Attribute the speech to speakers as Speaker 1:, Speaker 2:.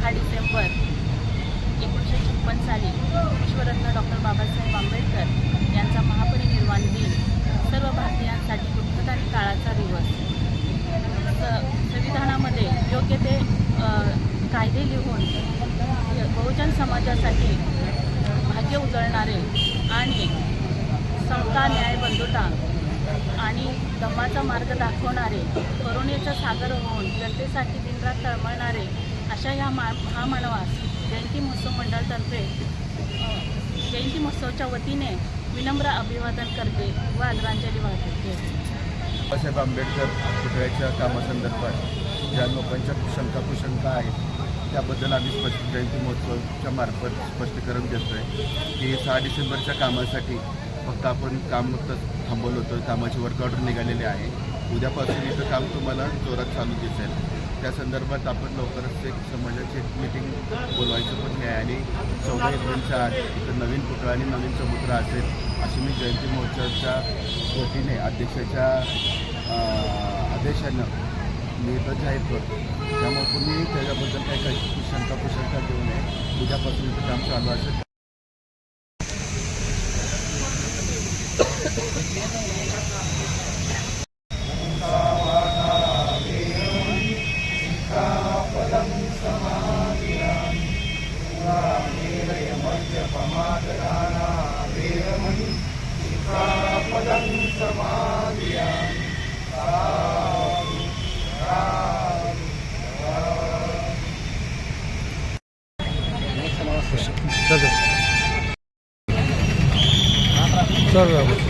Speaker 1: सहा डिसेंबर एकोणीसशे छप्पन साली विश्वरत्न डॉक्टर बाबासाहेब आंबेडकर यांचा महापरिनिर्वाण दिन सर्व भारतीयांसाठी गुप्तता आणि काळाचा दिवस. संविधानामध्ये योग्य ते कायदे लिहून बहुजन समाजासाठी भाग्य उजळणारे आणि समता न्याय बंधुता आणि दमाचा मार्ग दाखवणारे करुणेचा सागर होऊन जनतेसाठी दिनरात तळमळणारे अशा ह्या मा महामानवास जयंती महोत्सव मंडळातर्फे जयंती महोत्सवच्या वतीने विनम्र अभिवादन करते व आदरांजली वाहते.
Speaker 2: बाबासाहेब आंबेडकर पुतळ्याच्या कामासंदर्भात ज्या लोकांच्या शंका कुशंका आहेत त्याबद्दल आम्ही स्पष्ट जयंती महोत्सवच्या मार्फत स्पष्टीकरण देतो आहे की सहा डिसेंबरच्या कामासाठी फक्त आपण काम नुकतंच थांबवलं होतं कामाची वर्क ऑर्डर निघालेले आहे. उद्यापासून इथं काम तुम्हाला जोरात चालू दिसेल. त्या संदर्भात आपण लवकरच एक समाजाची एक मिटिंग बोलवायचं पण आहे आणि चौदा एप्रिलच्या आत इथं नवीन पुतळा आणि नवीन समुद्र असेल अशी मी जयंती महोत्सवाच्या वतीने अध्यक्षाच्या आदेशानं मी इथं जाहीर करतो. त्यामुळे तुम्ही त्याच्याबद्दल काही काही शंका कुशंका देऊ नये. उद्यापासून इथं काम चालू असेल.
Speaker 3: प्रमाददाना वेरमणि सिखापदं समादयामि चल रहा हूँ